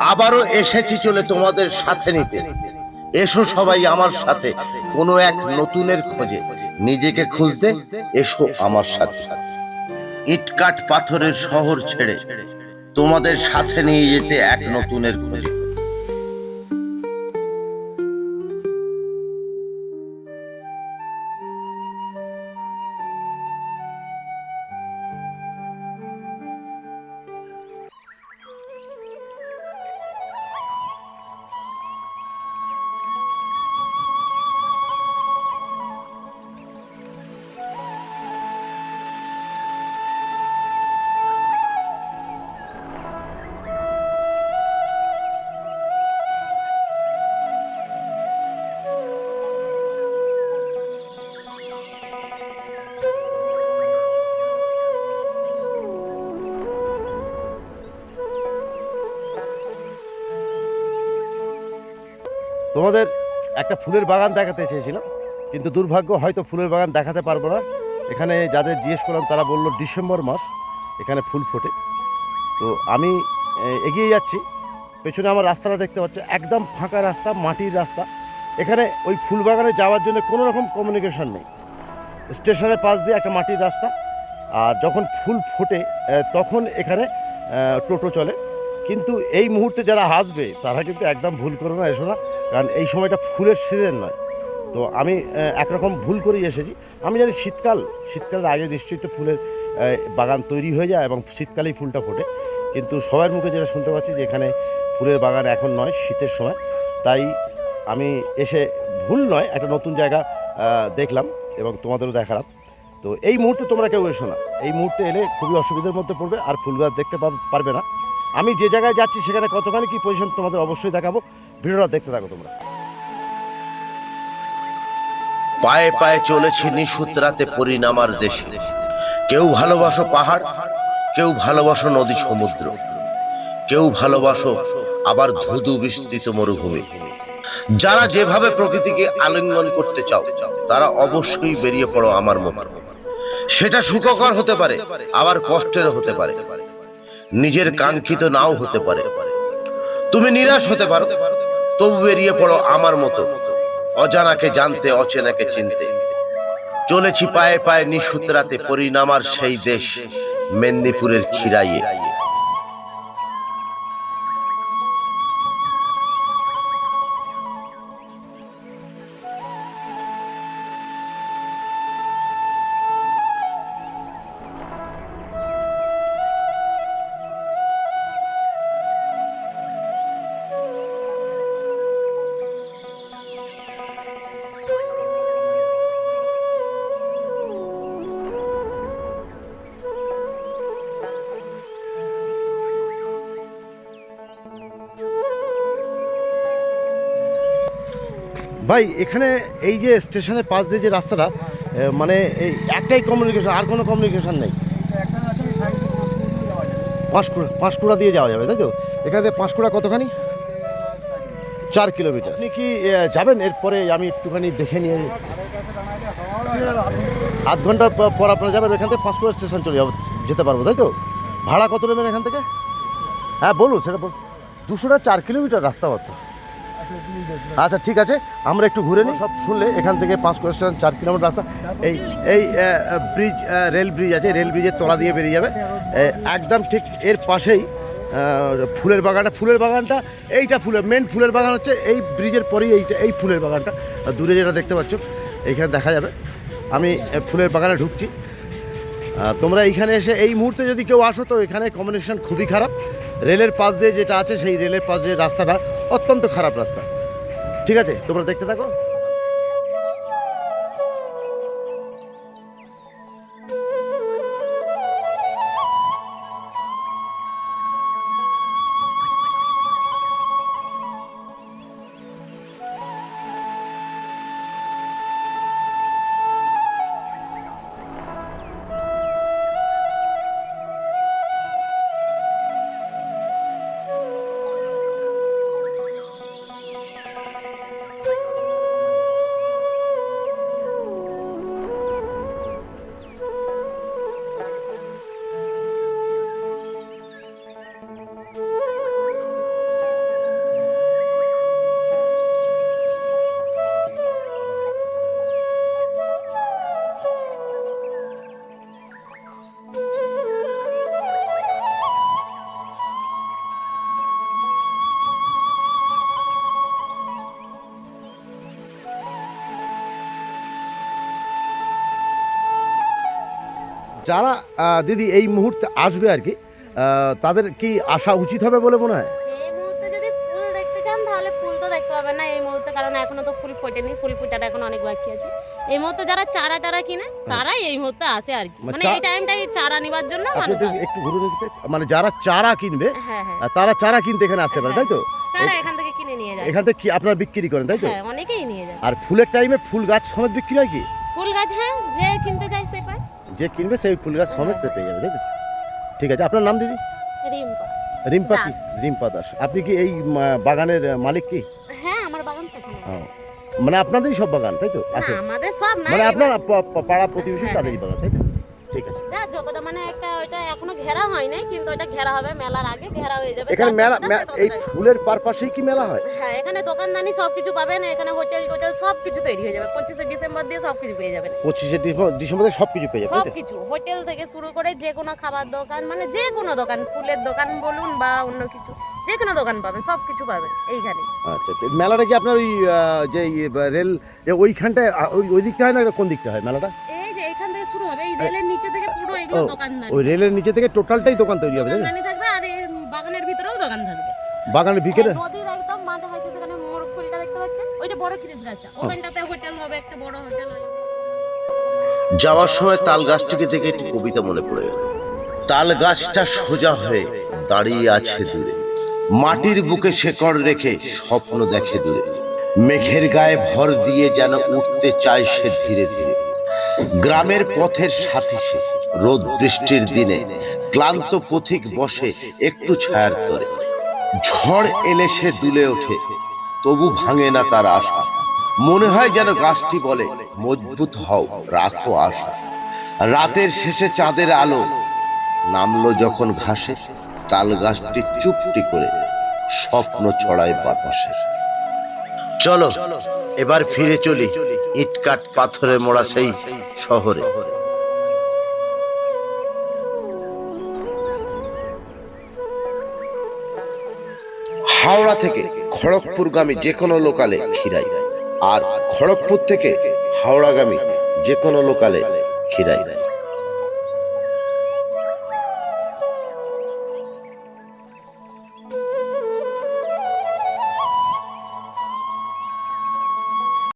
আবারও এসেছি চলে তোমাদের সাথে নিতে। এসো সবাই আমার সাথে, কোনো এক নতুনের খোঁজে। নিজেকে খুঁজতে এসো আমার সাথে। ইটকাট পাথরের শহর ছেড়ে তোমাদের সাথে নিয়ে যেতে এক নতুনের খোঁজে। তোমাদের একটা ফুলের বাগান দেখাতে চেয়েছিলাম, কিন্তু দুর্ভাগ্য হয়তো ফুলের বাগান দেখাতে পারব না। এখানে যাদের জিজ্ঞেস করলাম, তারা বলল ডিসেম্বর মাস, এখানে ফুল ফোটে। তো আমি এগিয়ে যাচ্ছি। পেছনে আমার রাস্তাটা দেখতে পাচ্ছ, একদম ফাঁকা রাস্তা, মাটির রাস্তা। এখানে ওই ফুল বাগানে যাওয়ার জন্য কোনো রকম কমিউনিকেশন নেই। স্টেশনের পাশ দিয়ে একটা মাটির রাস্তা, আর যখন ফুল ফোটে তখন এখানে টোটো চলে। কিন্তু এই মুহূর্তে যারা হাসবে, তারা কিন্তু একদম ভুল করো না, এসো না। কারণ এই সময়টা ফুলের সিজন নয়। তো আমি একরকম ভুল করেই এসেছি। আমি জানি শীতকাল, শীতকালের আগে নিশ্চয়ই তো ফুলের বাগান তৈরি হয়ে যায় এবং শীতকালেই ফুলটা ফোটে। কিন্তু সবার মুখে যেটা শুনতে পাচ্ছি যে এখানে ফুলের বাগান এখন নয়, শীতের সময়। তাই আমি এসে ভুল নয়, একটা নতুন জায়গা দেখলাম এবং তোমাদেরও দেখালাম। তো এই মুহূর্তে তোমরা কেউ এসো না। এই মুহূর্তে এলে খুবই অসুবিধার মধ্যে পড়বে, আর ফুল গাছ দেখতে পারবে না। আমি যে জায়গায় যাচ্ছি সেখানে কতখানি কি পজিশন তোমাদের অবশ্যই দেখাবো। ভিডিওটা দেখতে থাকো তোমরা। পায়ে পায়ে চলেছি নিশুত রাতে পরিণামার দেশে। কেউ ভালোবাসো পাহাড়, কেউ ভালোবাসো নদী সমুদ্র। কেউ ভালোবাসো আবার ধুধু বিস্তৃত মরুভূমি। যারা যেভাবে প্রকৃতিকে আলিঙ্গন করতে চাও, তারা অবশ্যই বেরিয়ে পড়ো আমার মতো। সেটা সুখকর হতে পারে, আবার কষ্টের হতে পারে। নিজের কাঙ্ক্ষিত নাও হতে পারে। তুমি নিরাশ হতে পারো। তবু বেরিয়ে পড়ো আমার মতো। অজানাকে জানতে, অচেনাকে চিনতে। চলেছি পায়ে পায়ে নিঃসুতরাতে পরিণামার সেই দেশ, মেদিনীপুরের খিরাইয়ে। ভাই, এখানে এই যে স্টেশনের পাশ দিয়ে যে রাস্তাটা মানে এই একটাই কমিউনিকেশন আর কোনো কমিউনিকেশন নেই। পাঁশকুড়া পাঁশকুড়া দিয়ে যাওয়া যাবে, তাই তো? এখানে থেকে পাঁশকুড়া কতখানি? চার কিলোমিটার। আপনি কি যাবেন? এরপরে আমি একটুখানি দেখে নিয়ে আধ ঘণ্টার পর আপনারা যাবেন, এখান থেকে পাঁশকুড়া স্টেশন চলে যাব, যেতে পারব, তাই তো? ভাড়া কত নেবেন এখান থেকে? হ্যাঁ বলুন, সেটা বল দুশোটা চার কিলোমিটার রাস্তা মাত্র। আচ্ছা ঠিক আছে, আমরা একটু ঘুরে নিই। সব শুনলে এখান থেকে পাঁচ স্টেশন চার কিলোমিটার রাস্তা। এই এই ব্রিজ রেল ব্রিজ আছে রেল ব্রিজের তলা দিয়ে বেরিয়ে যাবে। একদম ঠিক এর পাশেই ফুলের বাগানটা। ফুলের বাগানটা, এইটা ফুলের মেন ফুলের বাগান হচ্ছে এই ব্রিজের পরেই এইটা, এই ফুলের বাগানটা। দূরে যেটা দেখতে পাচ্ছ এইখানে দেখা যাবে। আমি ফুলের বাগানে ঢুকছি। তোমরা এইখানে এসে এই মুহূর্তে যদি কেউ আসো, তো এখানে কমিউনিকেশন খুবই খারাপ। রেলের পাশ দিয়ে যেটা আছে, সেই রেলের পাশ দিয়ে রাস্তাটা অত্যন্ত খারাপ রাস্তা। ঠিক আছে? তোমরা দেখতে থাকো। যারা দিদি এই মুহূর্তে আসবে আর কি তাদের কি আসা উচিত হবে বলে মনে হয়? এই মুহূর্তে যদি ফুল দেখতে চান তাহলে ফুল তো দেখতে পাবেন না এই মুহূর্তে কারণ এখনও তো ফুল ফোটেনি। ফুল ফোটাটা এখন অনেক বাকি আছে। এই মুহূর্তে যারা চারা টারা কিনে তারাই এই মুহূর্তে আসে আর কি। মানে মানে এই টাইমটাই চারা নিবার জন্য মানুষ একটু- ঘুরে দিতে মানে যারা চারা কিনবে হ্যাঁ আহ, তারা চারা কিনতে এখানে আসতে পারে তাই তো? চারা এখান থেকে কিনে নিয়ে যায়। এখান থেকে কি আপনারা বিক্রি করেন তাই তো? হ্যাঁ অনেকেই নিয়ে যায়। আর ফুলের টাইমে ফুল গাছ সমেত বিক্রি হয় কি? ফুল গাছ হ্যাঁ যে কিনতে চায় সে পায়। যে কিনবে সেই ফুল গাছ সমেত পেয়ে যাবে তাই তো ঠিক আছে আপনার নাম দিদি? রিম্পা। রিম্পা কি? রিম্পা দাস। আপনি কি এই বাগানের মালিক কি? হ্যাঁ আমার বাগান মানে আপনাদেরই সব বাগান তাই তো? আচ্ছা। আছে আমাদের সব মানে আপনার পাড়া প্রতিবেশী হ্যাঁ, তাদেরই বাগান তাই তো? মানে একটা ওইটা এখনও ঘেরা হয় নাই কিন্তু ওইটা ঘেরা হবে মেলার আগে ঘেরা হয়ে যাবে। এখানে মেলা এই ফুলের পারপাসেই কি মেলা হয়? হ্যাঁ এখানে দোকানদানি সব কিছু পাবেন এখানে হোটেল টোটেল সব কিছু তৈরি হয়ে যাবে। পঁচিশে ডিসেম্বর দিয়ে সব কিছু পেয়ে যাবেন। পঁচিশে ডিসেম্বর- ডিসেম্বরে সব কিছু পেয়ে যাবে সব কিছু হোটেল থেকে শুরু করে যে কোনো খাবার দোকান মানে যে কোনো দোকান ফুলের দোকান বলুন বা অন্য কিছু যে কোনো দোকান পাবেন সব কিছু পাবেন এইখানে। আচ্ছা মেলাটা কি আপনার ওই যে রেল ওইখানটায় ওই ওই দিকটা হয় না কোন দিকটা হয় মেলাটা? এই যে এখান থেকে শুরু হবে এই রেলের এগুলো দোকানদানি ওই রেলের নিচে থেকে টোটালটাই দোকান তৈরি হবে দোকানদানি থাকবে আর বাগানের ভিতরেও দোকান থাকবে। বাগানের আর নদীর একদম মাঠে হয়তো সেখানে মোরগ ফুলটা দেখতে পাচ্ছেন ওইটা বড় খিরিস গাছটা। ওখানটাতে হোটেল হবে একটা বড় হোটেল হবে। যাওয়ার সময় তাল গাছটিকে থেকে একটি কবিতা মনে পড়ে গেল। তাল গাছটা সোজা হয়ে দাঁড়িয়ে আছে দূরে। মাটির বুকে শেকড় রেখে স্বপ্ন দেখে দূরে। মেঘের গায়ে ভর দিয়ে যেন উঠতে চায় সে ধীরে ধীরে। গ্রামের পথের সাথী সে। রোদ বৃষ্টির দিনে ক্লান্ত পথিক বসে একটু ছায়ার তরে। ঝড় এলে সে দুলে ওঠে, তবু ভাঙে না তার আশা। মনে হয় যেন গাছটি বলে, মজবুত হও, রাখো আশা। রাতের শেষে চাঁদের আলো নামলো যখন ঘাসে, তাল গাছটি চুপটি করে স্বপ্ন ছড়ায় বাতাসে। চলো, এবার ফিরে চলি ইটকাট পাথরে মোড়া সেই শহরে। হাওড়া থেকে খড়গপুরগামী যে কোনো লোকালে খিরাই আর খড়গপুর থেকে হাওড়াগামী যে কোনো লোকালে খিরাই